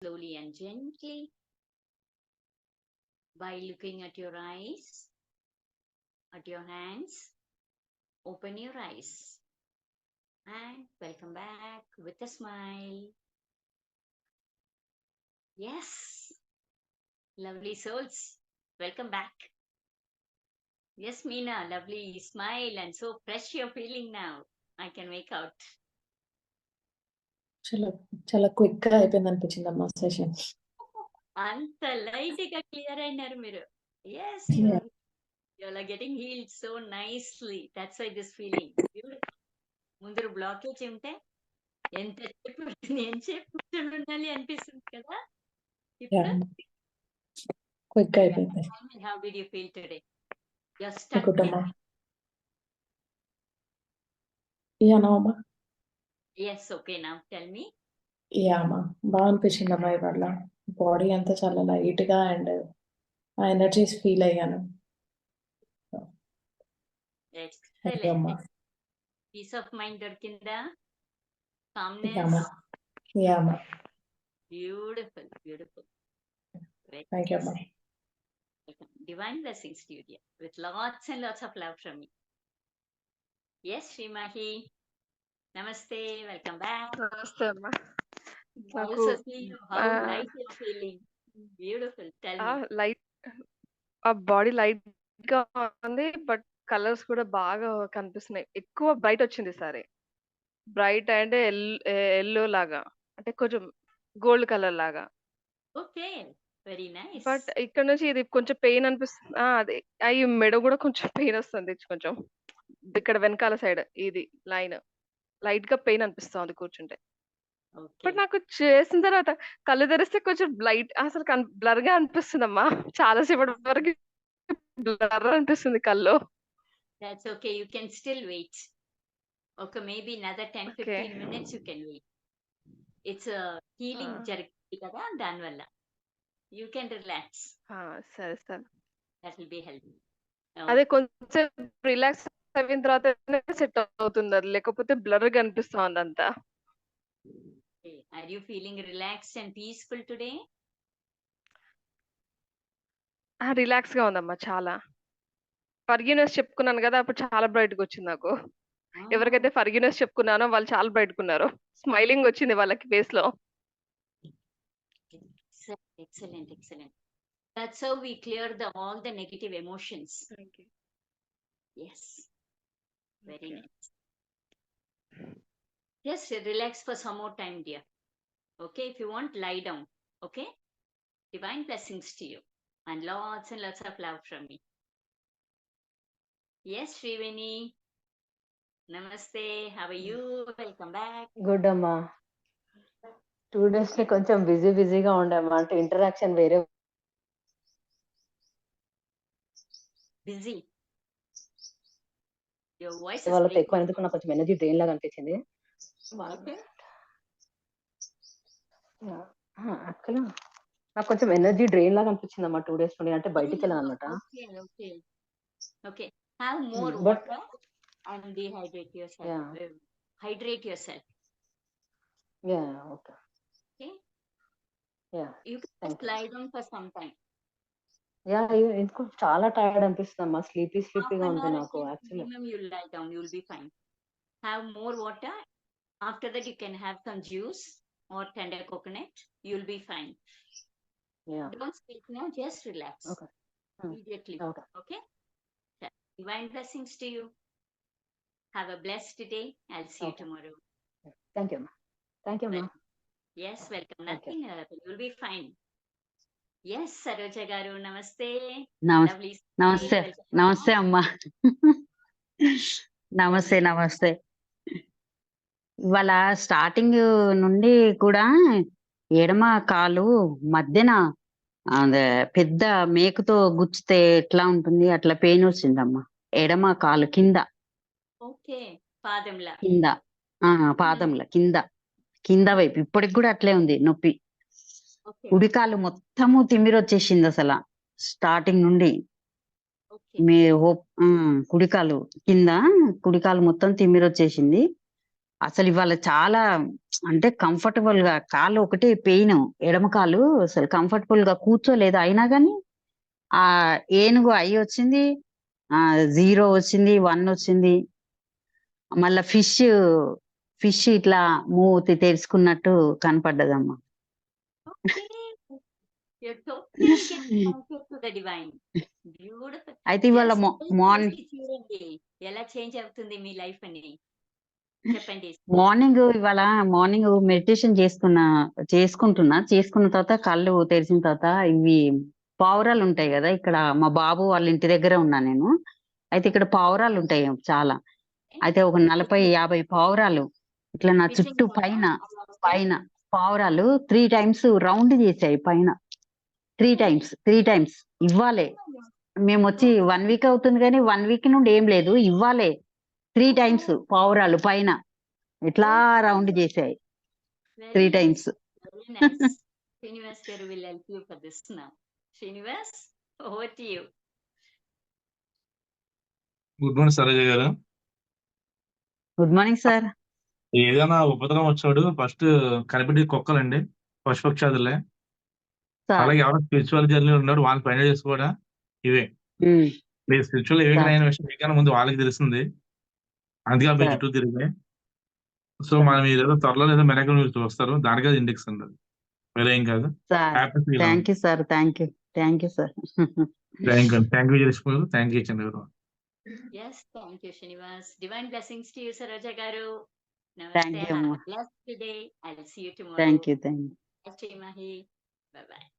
slowly and gently by looking at your eyes, at your hands. Open your eyes and welcome back with a smile. Yes, lovely souls, welcome back. Yes, Meena, lovely smile and so fresh you're feeling now. I can make out. చాలా చాలా క్విక్గా అయిపోయింది అనిపించింది అమ్మా session అంత లైట్గా clear అయినారు మీరు yes. You're getting healed so nicely that's why this feeling ముందర బ్లాకేజ్ ఉంటే ఎంత సేపు ఎంతసేపు కూర్చొని ఉండాలి అనిపిస్తుంది కదా? ఇప్పుడు? క్విక్ అయిపోయింది. How did you feel today just yeah no అమ్మా. ఎస్ ఓకే నా టెల్ మీ యా అమ్మా బాగా అనిపించింది అమ్మా ఇవాళ బాడీ అంతా చాలా లైట్గా అండ్ ఆ ఎనర్జీస్ ఫీల్ అయ్యాను. థ్యాంక్ యూ అమ్మా. పీస్ ఆఫ్ మైండ్ దొరికిందా? యా అమ్మా కామ్నెస్ యా అమ్మా బ్యూటిఫుల్ బ్యూటిఫుల్ థ్యాంక్ యూ అమ్మా. Welcome. Divine blessings to you, dear, with lots and lots of love from me. Yes, Srimahi. Namaste. Welcome back. నమస్తే అమ్మా. Light ఆ body లైట్గా ఉంది but colours కూడా బాగా కనిపిస్తున్నాయి ఎక్కువ బ్రైట్ వచ్చింది ఈసారి బ్రైట్ అండ్ ఎల్లో లాగా అంటే కొంచెం గోల్డ్ కలర్ లాగా Okay. Very nice. బట్ ఇక్కడ నుంచి ఇది కొంచెం పెయిన్ అనిపిస్తుంది ఆ, అది అవి మెడ కూడా కొంచెం పెయిన్ వస్తుంది కొంచెం ఇక్కడ వెనకాల సైడ్ ఇది లైన్ లైట్గా పెయిన్ అనిపిస్తుంది కూర్చుంటే. బట్ నాకు చేసిన తర్వాత కళ్ళు తెరిస్తే కొంచెం లైట్ అసలు బ్లర్గా అనిపిస్తుందమ్మా చాలా సేపటి వరకు బ్లర్ అనిపిస్తుంది కళ్ళు That's okay. You can still wait. Okay, maybe another 10 Okay. 15 minutes you can wait. It's a healing Ah. జరుగుతుంది కదా దానివల్ల యూ కెన్ రిలాక్స్ సరే సరే దట్ విల్ బి హెల్ప్ అదే కొంచెం రిలాక్స్ అయిన తర్వాత సెట్ అవుతుంది అది. లేకపోతే బ్లర్గా అనిపిస్తుంది అంతా. Are you feeling relaxed and peaceful today రిలాక్స్గా ఉందమ్మా చాలా. ఫర్గ్యూనెస్ చెప్పుకున్నాను కదా అప్పుడు చాలా బ్రైట్గా వచ్చింది నాకు. ఎవరికైతే ఫర్గ్యూనెస్ చెప్పుకున్నానో వాళ్ళు చాలా బ్రైట్ కున్నారు స్మైలింగ్ వచ్చింది వాళ్ళకి ఫేస్లో excellent excellent that's how we clear the all the negative emotions. Yes. very Okay. nice just relax for some more time dear okay if you want lie down okay divine blessings to you and lots and lots of love from me yes Sriveni namaste how are you welcome back good అమ్మా two days ని కొంచెం busy బిజీగా ఉండమ్మా అంటే interaction వేరే busy your voice is వాళ్ళతో. ఎక్కువ ఎందుకు నాకు కొంచెం ఎనర్జీ డ్రైన్ లాగా అనిపించింది. యాక్చువల్ నాకు కొంచెం ఎనర్జీ డ్రైన్ లాగా అనిపించింది అమ్మా టూ డేస్ నుండి అంటే బయటికి వెళ్ళాను అనమాట. Have more but- water and dehydrate yourself. Yeah. Uh, hydrate yourself. Yeah okay Okay. Yeah You can Thank just you. lie yeah ఎందుకు చాలా టైర్డ్ అనిపిస్తుంది అమ్మా స్లీపీ స్లీపీగా ఉంది నాకు actually down. You'll be fine. Have more water. After that, you can have some juice or tender coconut. You'll be fine. Yeah Don't sleep now. Just relax. Okay. Hmm. Immediately. Okay Okay. Yeah. Divine blessings to you. Have a blessed day. I'll see you Okay. tomorrow. Thank you అమ్మా thank you అమ్మా Yes, welcome. Okay. Nothing will happen. You'll be fine. Saroja garu, namaste. నమస్తే. నమస్తే. నమస్తే అమ్మా నమస్తే నమస్తే ఇవాళ starting నుండి కూడా ఎడమ కాలు మధ్యన అదే పెద్ద మేకుతో గుచ్చితే ఎట్లా ఉంటుంది అట్లా పెయిన్ వచ్చిందమ్మా ఎడమ కాలు కింద Okay. పాదంలా కింద ఆ పాదంల కింద కింద వైపు ఇప్పటికి కూడా అట్లే ఉంది నొప్పి కుడికాలు మొత్తము తిమ్మిరి వచ్చేసింది అసలు. స్టార్టింగ్ నుండి. మీ హోప్ కుడికాలు కింద కుడికాలు మొత్తం తిమ్మిరి వచ్చేసింది అసలు ఇవాళ చాలా అంటే కంఫర్టబుల్గా కాలు ఒకటే పెయిన్ ఎడమ కాలు అసలు కంఫర్టబుల్గా కూర్చోలేదు. అయినా కానీ ఆ ఏనుగు ఐ వచ్చింది ఆ జీరో వచ్చింది వన్ వచ్చింది. మళ్ళా ఫిష్ ఫిష్ ఇట్లా మూతి తెరుచుకున్నట్టు కనపడ్డదమ్మా. అయితే ఇవాళ మార్నింగ్ చూడండి ఎలా చేంజ్ అవుతుంది మీ లైఫ్ అని? చెప్పండి. మార్నింగ్ ఇవాళ మార్నింగ్ మెడిటేషన్ చేసుకున్న చేసుకుంటున్నా. చేసుకున్న తర్వాత కళ్ళు తెరిచిన తర్వాత ఇవి పావురాలు ఉంటాయి కదా ఇక్కడ మా బాబు వాళ్ళ ఇంటి దగ్గర ఉన్నా నేను. అయితే ఇక్కడ పావురాలు ఉంటాయి చాలా. అయితే ఒక నలభై యాభై పావురాలు ఇట్లా నా చుట్టూ పైన పైన పావురాలు త్రీ టైమ్స్ రౌండ్ చేసాయి పైన. Three times three times. ఇవ్వాలే. మేము వచ్చి వన్ వీక్ అవుతుంది కానీ వన్ వీక్ నుండి ఏం లేదు. ఇవ్వాలే. త్రీ టైమ్స్ పావురాలు పైన. ఇట్లా రౌండ్ చేసాయి త్రీ టైమ్స్. శ్రీనివాస్ గారు will help you for this now. Srinivas over to you. Good morning Saroja garu. Good morning sir ఏదైనా ఉపద్రవం వచ్చాడు ఫస్ట్ కనిపెట్టి కుక్కలండి పశుపక్షాదులే. అలాగే ఎవరైనా స్పిరిచువల్ జర్నీ ఉన్నాడు వాళ్ళని పైన చేసుకోవడా ఇవే. మీరు స్పిరిచువల్ ఏవికన్ అయిన విషయం మీకన్నా ముందు వాళ్ళకి తెలుస్తుంది. అందుకే మీ. చుట్టూ తిరిగాయి సో మనం ఏదో త్వరలో ఏదో మెరకలు మీరు చూస్తారు దానికి అది ఇండెక్స్ ఉండదు. వేరే ఏం కాదు. Thank you sir thank you thank you sir. Thank you thank you Jalakshmi garu thank you Chandra Yes, thank you, Srinivas. Divine blessings to you, Saroja garu. Thank Namaste. Thank you. Bless today. I'll see you tomorrow. Thank you. Thank you. Namaste, Mahi. Bye-bye.